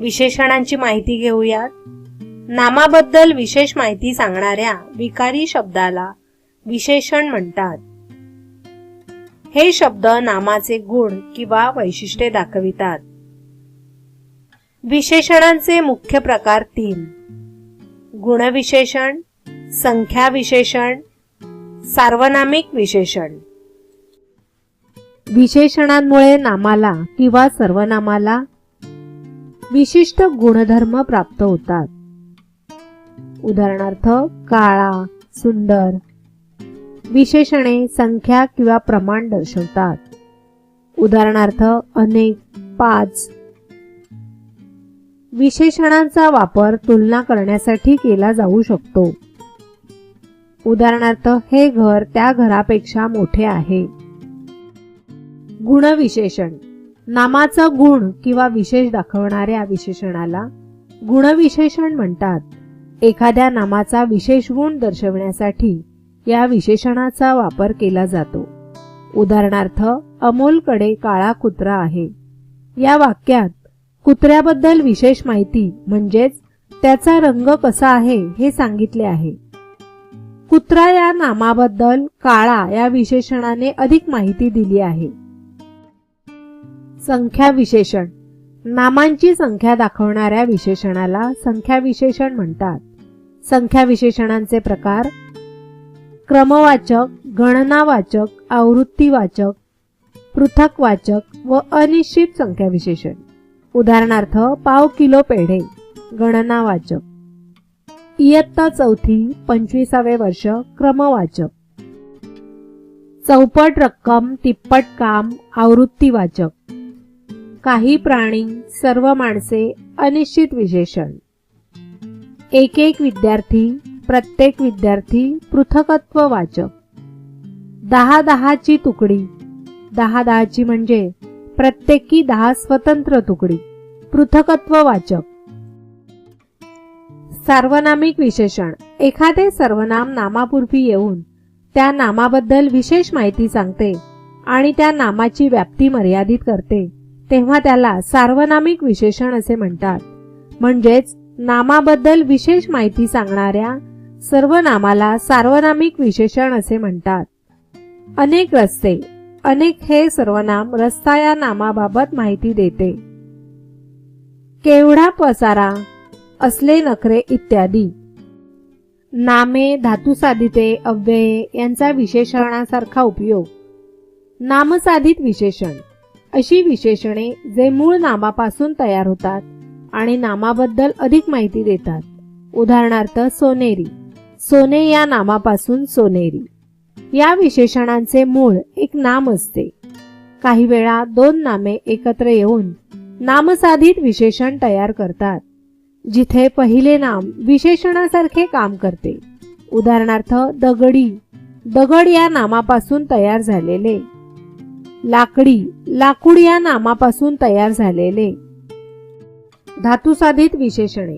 विशेषणांची माहिती घेऊयात. नामाबद्दल विशेष माहिती सांगणाऱ्या विकारी शब्दाला विशेषण म्हणतात. हे शब्द नामाचे गुण किंवा वैशिष्ट्ये दाखवितात. विशेषणांचे मुख्य प्रकार तीन. गुणविशेषण संख्या विशेषण सार्वनामिक विशेषण. विशेषणांमुळे नामाला किंवा सर्वनामाला विशिष्ट गुणधर्म प्राप्त होतात. उदाहरणार्थ काळा सुंदर. विशेषणे संख्या किंवा प्रमाण दर्शवतात. उदाहरणार्थ अनेक पाच. विशेषणांचा वापर तुलना करण्यासाठी केला जाऊ शकतो. उदाहरणार्थ हे घर त्या घरापेक्षा मोठे आहे. गुणविशेषण. नामाचा गुण किंवा विशेष दाखवणाऱ्या विशेषणाला गुणविशेषण म्हणतात. एखाद्या नामाचा विशेष गुण दर्शवण्यासाठी या विशेषणाचा वापर केला जातो. उदाहरणार्थ अमोलकडे काळा कुत्रा आहे. या वाक्यात कुत्र्याबद्दल विशेष माहिती म्हणजेच त्याचा रंग कसा आहे हे सांगितले आहे. कुत्रा या नामाबद्दल काळा या विशेषणाने अधिक माहिती दिली आहे. संख्या विशेषण नामांची संख्या दाखवणाऱ्या विशेषणाला संख्या विशेषण म्हणतात. संख्या विशेषणांचे प्रकार. क्रमवाचक गणनावाचक आवृत्तीवाचक पृथकवाचक व अनिश्चित संख्या विशेषण उदाहरणार्थ पाव किलो पेढे गणनावाचक. इयत्ता चौथी पंचवीसावे वर्ष क्रमवाचक. चौपट रक्कम तिप्पट काम आवृत्तीवाचक. काही प्राणी सर्व माणसे अनिश्चित विशेषण. एक एक विद्यार्थी प्रत्येक विद्यार्थी पृथकत्व वाचक. दहा दहाची तुकडी. दहा दहाची म्हणजे प्रत्येकी दहा स्वतंत्र तुकडी पृथकत्व वाचक. सार्वनामिक विशेषण. एखादे सर्वनाम नामापूर्वी येऊन त्या नामाबद्दल विशेष माहिती सांगते आणि त्या नामाची व्याप्ती मर्यादित करते. तेव्हा त्याला सार्वनामिक विशेषण असे म्हणतात. म्हणजेच नामाबद्दल विशेष माहिती सांगणाऱ्या सर्व नामाला सार्वनामिक विशेषण असे म्हणतात. अनेक रस्ते अनेक हे सर्वनाम रस्ता या नामाबाबत माहिती देते. केवढा पसारा असले नखरे इत्यादी. नामे धातुसाधिते अव्यये यांचा विशेषणासारखा उपयोग. नामसाधित विशेषण. अशी विशेषणे जे मूळ नामापासून तयार होतात आणि नामाबद्दल अधिक माहिती देतात. उदाहरणार्थ सोनेरी. सोने या नामापासून सोनेरी. या विशेषणांचे मूळ एक नाम असते. काही वेळा दोन नामे एकत्र येऊन नामसाधित विशेषण तयार करतात जिथे पहिले नाम विशेषणासारखे काम करते. उदाहरणार्थ दगडी. दगड या नामापासून तयार झालेले लाकडी लाकूड या नामापासून तयार झालेले. धातुसाधित विशेषणे.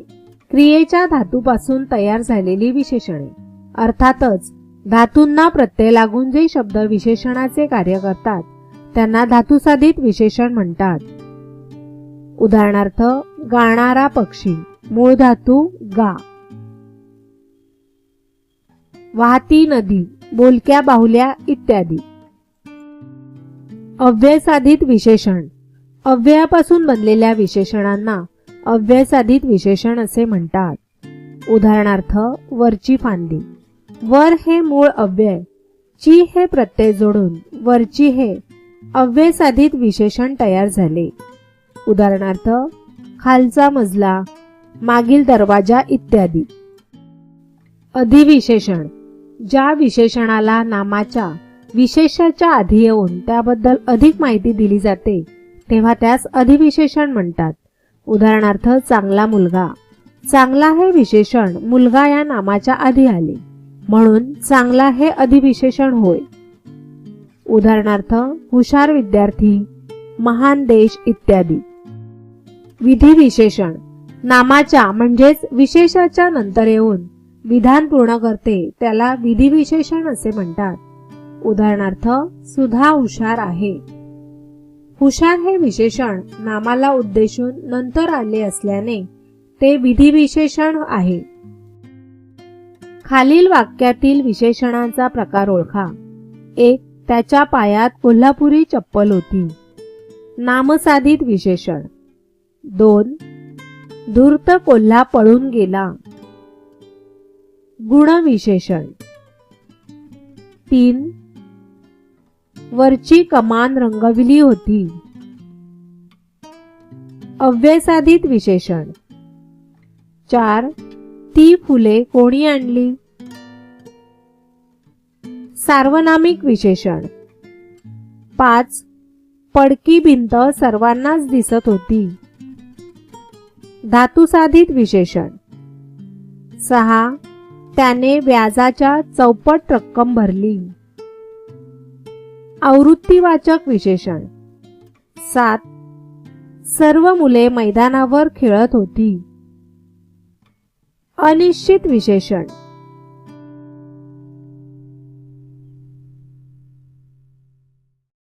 क्रियेच्या धातूपासून तयार झालेली विशेषणे. अर्थातच धातूंना प्रत्यय लागून जे शब्द विशेषणाचे कार्य करतात त्यांना धातुसाधित विशेषण म्हणतात. उदाहरणार्थ गाणारा पक्षी मूळ धातू गा. वाहती नदी बोलक्या बाहुल्या इत्यादी. अव्ययसाधित विशेषण. अव्ययापासून बनलेल्या विशेषणांना अव्ययसाधित विशेषण असे म्हणतात. उदाहरणार्थ वरची फांदी. वर हे मूळ अव्यय ची हे प्रत्यय जोडून वरची हे अव्ययसाधित विशेषण तयार झाले. उदाहरणार्थ खालचा मजला मागील दरवाजा इत्यादी. अधिविशेषण. ज्या विशेषणाला नामाच्या विशेषाच्या आधी येऊन त्याबद्दल अधिक माहिती दिली जाते तेव्हा त्यास अधिविशेषण म्हणतात. उदाहरणार्थ चांगला मुलगा. चांगला हे विशेषण मुलगा या नामाच्या आधी आले म्हणून चांगला हे अधिविशेषण होय. उदाहरणार्थ हुशार विद्यार्थी महान देश इत्यादी. विधी विशेषण नामाच्या म्हणजेच विशेषाच्या नंतर येऊन विधान पूर्ण करते त्याला विधी विशेषण असे म्हणतात. उदाहरणार्थ सुधा हुशार आहे. हुशार हे विशेषण नामाला उद्देशून नंतर आले असल्याने ते विधिविशेषण आहे. खालील वाक्यातील विशेषणांचा प्रकार ओळखा. एक त्याच्या पायात कोल्हापुरी चप्पल होती. नामसाधित विशेषण. दोन धूर्त कोल्हा पळून गेला. गुणविशेषण. तीन वरची कमान रंगविली होती. अव्यसाधित विशेषण. चार ती फुले कोणी आणली? सार्वनामिक विशेषण. पाच पडकी भिंत सर्वांनाच दिसत होती. धातुसाधित विशेषण. सहा त्याने व्याजाच्या चौपट रक्कम भरली. आवृत्तीवाचक विशेषण. सात. सर्व मुले मैदानावर खेळत होती. अनिश्चित विशेषण.